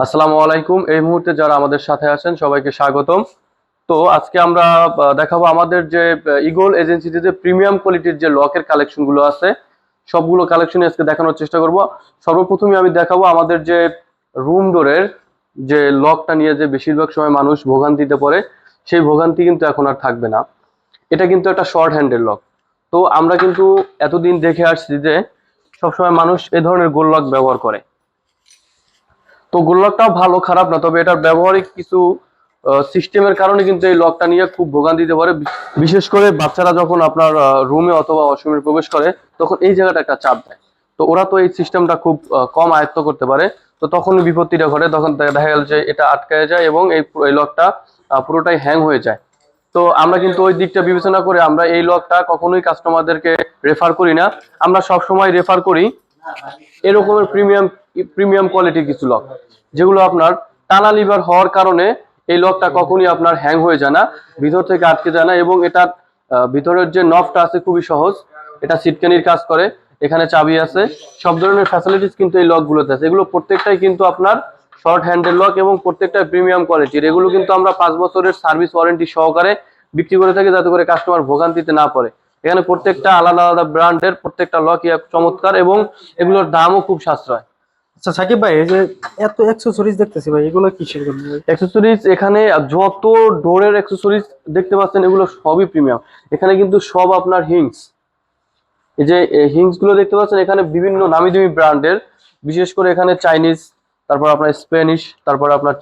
আসসালামু আলাইকুম। এই মুহূর্তে যারা আমাদের সাথে আছেন, সবাইকে স্বাগতম। তো আজকে আমরা দেখাবো আমাদের যে ইগল এজেন্সিতে যে প্রিমিয়াম কোয়ালিটির যে লকের কালেকশনগুলো আছে, সবগুলো কালেকশন আজকে দেখানোর চেষ্টা করব। সর্বপ্রথমে আমি দেখাবো আমাদের যে রুম ডোরের যে লকটা নিয়ে যে বেশিরভাগ সময় মানুষ ভোগান্তিতে পড়ে, সেই ভোগান্তি কিন্তু এখন আর থাকবে না। এটা কিন্তু একটা শর্ট হ্যান্ডের লক তো আমরা কিন্তু এতদিন দেখে আসছি যে সবসময় মানুষ এ ধরনের গোল লক ব্যবহার করে। তো গোলকটাও ভালো, খারাপ না, তবে এটার ব্যবহারিক কিছু সিস্টেমের কারণে কিন্তু এই লকটা নিয়ে খুব ভোগান দিতে পারে। বিশেষ করে বাচ্চারা যখন আপনার রুমে অথবা ওয়াশরুমে প্রবেশ করে, তখন এই জায়গাটা একটা চাপ দেয়। তো ওরা তো এই সিস্টেমটা খুব কম আয়ত্ত করতে পারে। তো তখন বিপত্তিটা ঘটে, তখন দেখা গেল যে এটা আটকায় যায় এবং এই এই লকটা পুরোটাই হ্যাং হয়ে যায়। তো আমরা কিন্তু ওই দিকটা বিবেচনা করে আমরা এই লকটা কখনোই কাস্টমারদেরকে রেফার করি না। আমরা সব সময় রেফার করি, এরকমের প্রিমিয়াম প্রিমিয়াম কোয়ালিটির কিছু লক যেগুলো আপনার টানা লিভার হওয়ার কারণে এই লকটা কখনই আপনার হ্যাং হয়ে যায় না, ভিতর থেকে আটকে যায় না এবং এটা ভিতরের যে নবটা আছে খুবই সহজ। এটা সিটকানির কাজ করে, এখানে চাবি আছে। সব ধরনের ফ্যাসিলিটিস কিন্তু এই লকগুলোতে আছে। এগুলো প্রত্যেকটাই কিন্তু আপনার শর্ট হ্যান্ডেল লক এবং প্রত্যেকটা প্রিমিয়াম কোয়ালিটির এগুলো কিন্তু আমরা পাঁচ বছরের সার্ভিস ওয়ারেন্টি সহকারে বিক্রি করে থাকি যাতে করে কাস্টমার ভোগান্তিতে না পড়ে। এখানে প্রত্যেকটা আলাদা আলাদা ব্র্যান্ডের প্রত্যেকটা লকই চমৎকার এবং এগুলোর দামও খুব সাশ্রয়। আচ্ছা সাকিব ভাই, এই যে এত অ্যাক্সেসরিজ দেখতেছি ভাই, এগুলো কিসের জন্য? অ্যাক্সেসরিজ এখানে যত ডোরের অ্যাক্সেসরিজ দেখতে পাচ্ছেন, এগুলো সবই প্রিমিয়াম এখানে কিন্তু সব আপনার হিংস এই যে হিংসগুলো দেখতে পাচ্ছেন, এখানে বিভিন্ন নামি দামি ব্র্যান্ডের। বিশেষ করে এখানে চাইনিজ তারপর আপনার স্প্যানিশ তারপর আপনার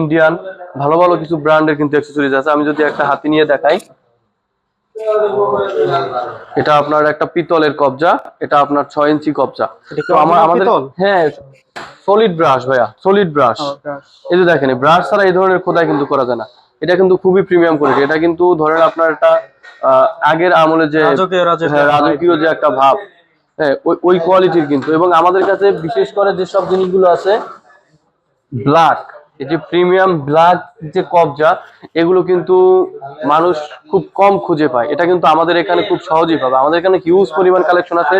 ইন্ডিয়ান ভালো ভালো কিছু ব্র্যান্ডের কিন্তু অ্যাক্সেসরিজ আছে। আমি যদি একটা হাতি নিয়ে দেখাই। এটা আপনার একটা পিতলের কবজা এটা আপনার ছয় ইঞ্চি কবজা। আমাদের হ্যাঁ সলিড ব্রাশ ভাইয়া সলিড ব্রাশ এই যে দেখেন ব্রাশ ছাড়া এই ধরনের খোদাই কিন্তু করা যায় না। এটা কিন্তু খুবই প্রিমিয়াম কোয়ালিটি এটা কিন্তু ধরেন আপনার একটা আহ, আগের আমলে যে রাজকীয় হ্যাঁ, রাজকীয় যে একটা ভাব। হ্যাঁ ওই ওই কোয়ালিটির কিন্তু। এবং আমাদের কাছে বিশেষ করে যেসব জিনিসগুলো আছে ব্ল্যাক এই যে প্রিমিয়াম ব্ল্যাক যে কবজা, এগুলো কিন্তু মানুষ খুব কম খুঁজে পায়। এটা কিন্তু আমাদের এখানে খুব সহজেই পাবে। আমাদের এখানে হিউজ পরিমাণ কালেকশন আছে।